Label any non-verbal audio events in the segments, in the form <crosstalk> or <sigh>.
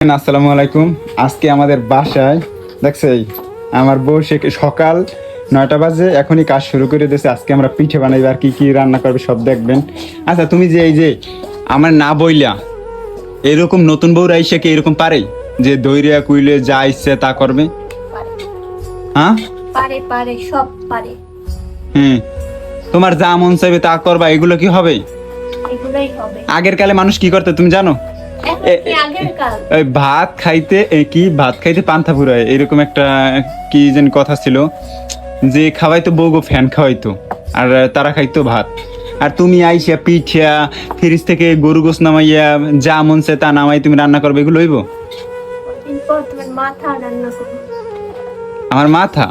আসসালামু আলাইকুম। আজকে আমাদের বাসায় দেখছে আমার বউ সে সকাল নয়টা বাজে এখনই কাজ শুরু করে দিয়েছে। আজকে আমরা পিঠে বানাইব আর কি কি রান্না করবে সব দেখবেন। আচ্ছা তুমি যে এই যে আমার না বইলা এরকম নতুন বউ রাইসে কি এরকম পারে? যে দৈরিয়া কুইলে যা ইচ্ছে তা করবে? হ্যাঁ? পারে পারে সব পারে। হুম। তোমার যা মন চাইবে তা করবা এগুলো কি হবে? এগুলোই হবে। আগের কালে মানুষ কি করতো তুমি জানো? ভাত খাইতে কি? ভাত খাইতে পান্থা ফুরায় এরকম একটা কি যেন কথা ছিল। যে খাওয়াইতো বউগো ফ্যান খাওয়াইতো আর তারা খাইতো ভাত। আর তুমি আইসা পিঠিয়া ফ্রিজ থেকে গরু গোস নামাইয়া যা মন চায় তা নামাই তুমি রান্না করবে এগুলো হইব? আমার মাথা?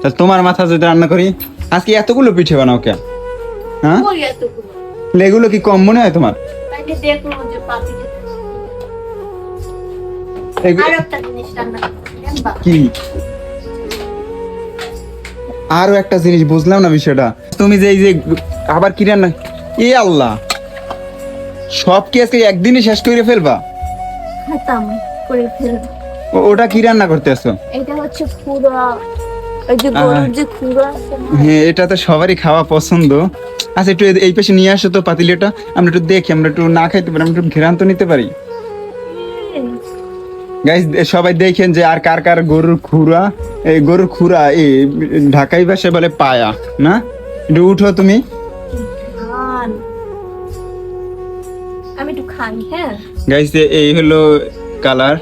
তা তোমার মাথা যদি রান্না করি আজকে এতগুলো পিঠে বানাও কে হ্যাঁ? এগুলো কি কম মনে হয় তোমার? যে পাতি আর একটা জিনিস রান্না করব, জানবা? কি? আরও একটা জিনিস বুঝলাম না বিষয়টা। তুমি যে এই যে আবার কি রান্না এ আল্লাহ। সব কি আজকে একদিনই শেষ করে ফেলবা? ও- ওটা কি রান্না করতে আসো? এটা হচ্ছে খুরা হ্যাঁ এটা তো সবারই খাওয়া পছন্দ। আচ্ছা একটু এই পাশে নিয়ে আসো তো পাতিলেটা। আমরা একটু দেখি আমরা একটু না খাইতে পারি আমরা একটু ঘেরান্ত নিতে পারি। গাইজ সবাই দেখেন যে আর কার কার গরুর খুরা এই গরুর খুরা এই ঢাকাই ভাষায় বলে পায়া না? একটু উঠো তুমি। খাই হ্যাঁ। গাইস এই হলো কালার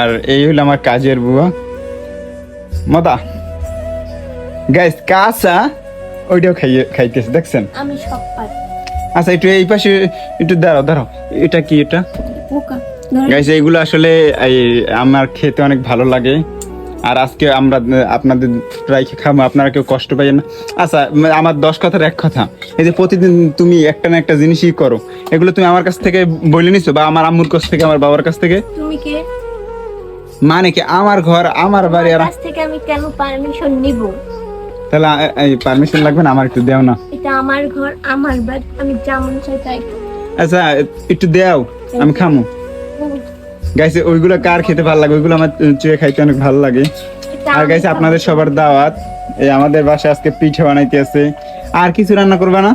আর এই হলো আমার কাজের বুয়া। মদা। গাইস কাঁচা ওইটাও খাইয়ে খাইতেছে দেখছেন? আমি সব পারি আচ্ছা একটু এই পাশে একটু দাঁড়াও দাঁড়াও। এটা কি এটা? পোকা গাইস এইগুলো আসলে এই আমার খেতে অনেক ভালো লাগে। আর আজকে আমরা আপনাদের ট্রাই খাব আপনারা কেউ কষ্ট পাইয়েন না। আচ্ছা আমার দশ কথার এক কথা। এই যে প্রতিদিন তুমি একটা না একটা জিনিসই করো। এগুলো তুমি আমার কাছ থেকে বলে নিছো বা আমার আম্মুর কাছ থেকে আমার বাবার কাছ থেকে? তুমি কে? মানে কি আমার ঘর আমার বাড়ি আর কাছ থেকে আমি কেন পারমিশন নিব? তাহলে এই পারমিশন লাগবে না? আমার একটু দেও না। এটা আমার ঘর আমার বাড়ি। আমি যেমন চাই তাই। আচ্ছা একটু দেও আমি খামো। গাইছে ওইগুলো কার খেতে ভালো লাগে? ওইগুলো আমার চুয়ে খাইতে অনেক ভালো লাগে। আর গাইছে আপনাদের সবার দাওয়াত এই আমাদের বাসায় আজকে পিঠে বানাইতে আছে। আর কিছু রান্না করবে না?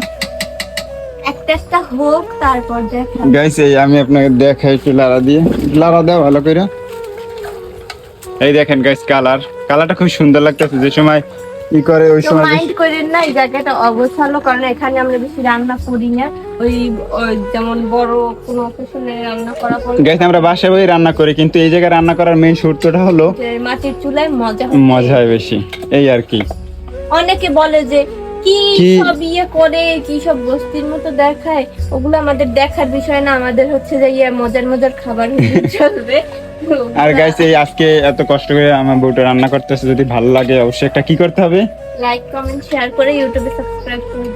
একটা একটা হোক তারপর দেখা। গাইছে এই আমি আপনাকে দেখাই একটু লাড়া দিয়ে। লাড়া দাও ভালো করে এই দেখেন গাইস কালার কালারটা খুব সুন্দর লাগতেছে। যে সময় ই করে ওই সময় মাইন্ড করেন না এই জায়গাটা অগোছালো কারণ এখানে আমরা বেশি রান্না করি না। ওই যেমন বড় কোনো অকেশনে রান্না করা পড়ে গাইছে আমরা বাসায় বই রান্না করি কিন্তু এই জায়গায় রান্না করার মেইন সূত্রটা হলো মাটির চুলায় মজা হয় মজা হয় বেশি এই আর কি। অনেকে বলে যে কি কি? সব ইয়ে করে কি সব বস্তির মতো দেখায়? ওগুলো আমাদের দেখার বিষয় না আমাদের হচ্ছে যে ইয়ে মজার মজার খাবার <laughs> চলবে। আর গাইস এই আজকে এত কষ্ট করে আমার বউটা রান্না করতেছে, যদি ভালো লাগে অবশ্যই একটা কি করতে হবে? লাইক কমেন্ট শেয়ার করে ইউটিউবে সাবস্ক্রাইব করে